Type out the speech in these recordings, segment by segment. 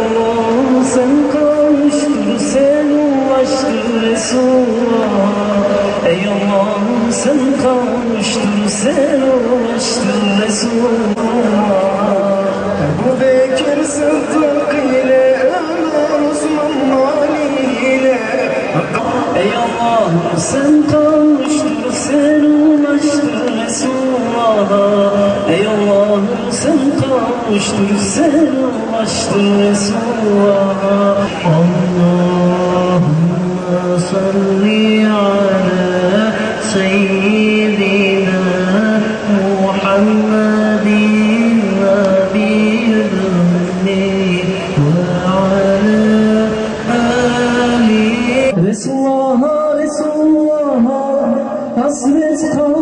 Allah sen kavuştur sen ulaştır Resulullah. Ey Allah sen kavuştur sen ulaştır Resulullah. Ebu Bekir Sıddık ile Ömer Osman Ali ile. Ey Allah sen kavuştur sen ulaştır Resulullah. Ey Allah sen kavuştur sen ulaştır Resulullah. Allahümme salli ala seyyidina Muhammedin Nebiyyil ümmi ve ala Ali. Resulullah Resulullah Hasret kaldık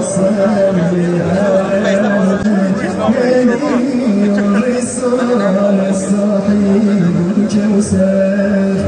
olsun. Gençler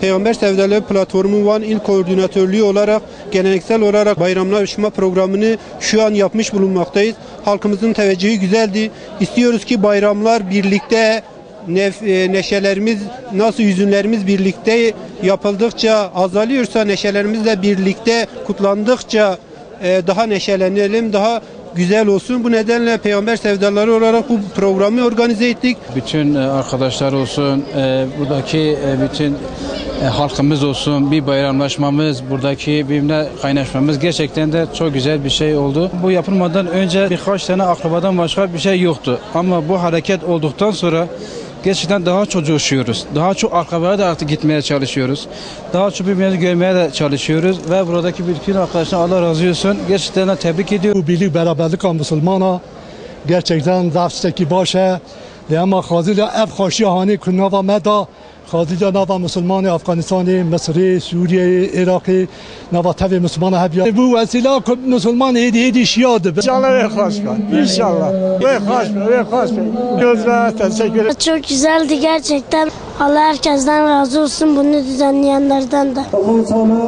Peygamber Sevdaları Platformu Van İl Koordinatörlüğü olarak geleneksel olarak bayramlaşma programını şu an yapmış bulunmaktayız. Halkımızın teveccühü güzeldi. İstiyoruz ki bayramlar birlikte nef- e, neşelerimiz nasıl yüzünlerimiz birlikte yapıldıkça azalıyorsa neşelerimiz de birlikte kutlandıkça e, daha neşelenelim, daha güzel olsun. Bu nedenle Peygamber Sevdaları olarak bu programı organize ettik. bütün e, arkadaşlar olsun, e, buradaki bütün e, halkımız olsun, bir bayramlaşmamız, buradaki birbirine kaynaşmamız gerçekten de çok güzel bir şey oldu. Bu yapılmadan önce birkaç tane akrabadan başka bir şey yoktu. Ama bu hareket olduktan sonra gerçekten daha çok coşuyoruz. Daha çok akrabaya da artık gitmeye çalışıyoruz. Daha çok birbirimizi görmeye de çalışıyoruz ve buradaki bütün arkadaşlar Allah razı olsun. Gerçekten tebrik ediyorum. Bu birlik beraberlik an Müslümana gerçekten desteki başı. Lema khazile ev khoşi hani kunava meda khazile nava Müslüman Afganistan'ı, Mısır'ı, Suriye'yi, Irak'ı nava tabi Müslüman hep ya. Bu vesile Müslüman hedi hedi şiadı. İnşallah ve hoş be. İnşallah. Ve hoş be, ve hoş be. Gözlerine teşekkür. Çok güzeldi gerçekten. Allah herkesten razı olsun bunu düzenleyenlerden de. Allah-u Teala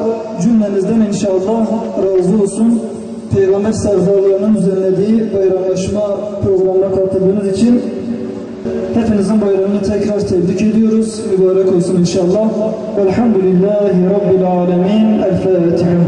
cümlenizden inşallah razı olsun. Peygamber sevdalarının düzenlediği bayramlaşma programına katıldığınız için tebrik ediyoruz. Mübarek olsun inşallah. Velhamdülillahi Rabbil Alemin. El Fatiha.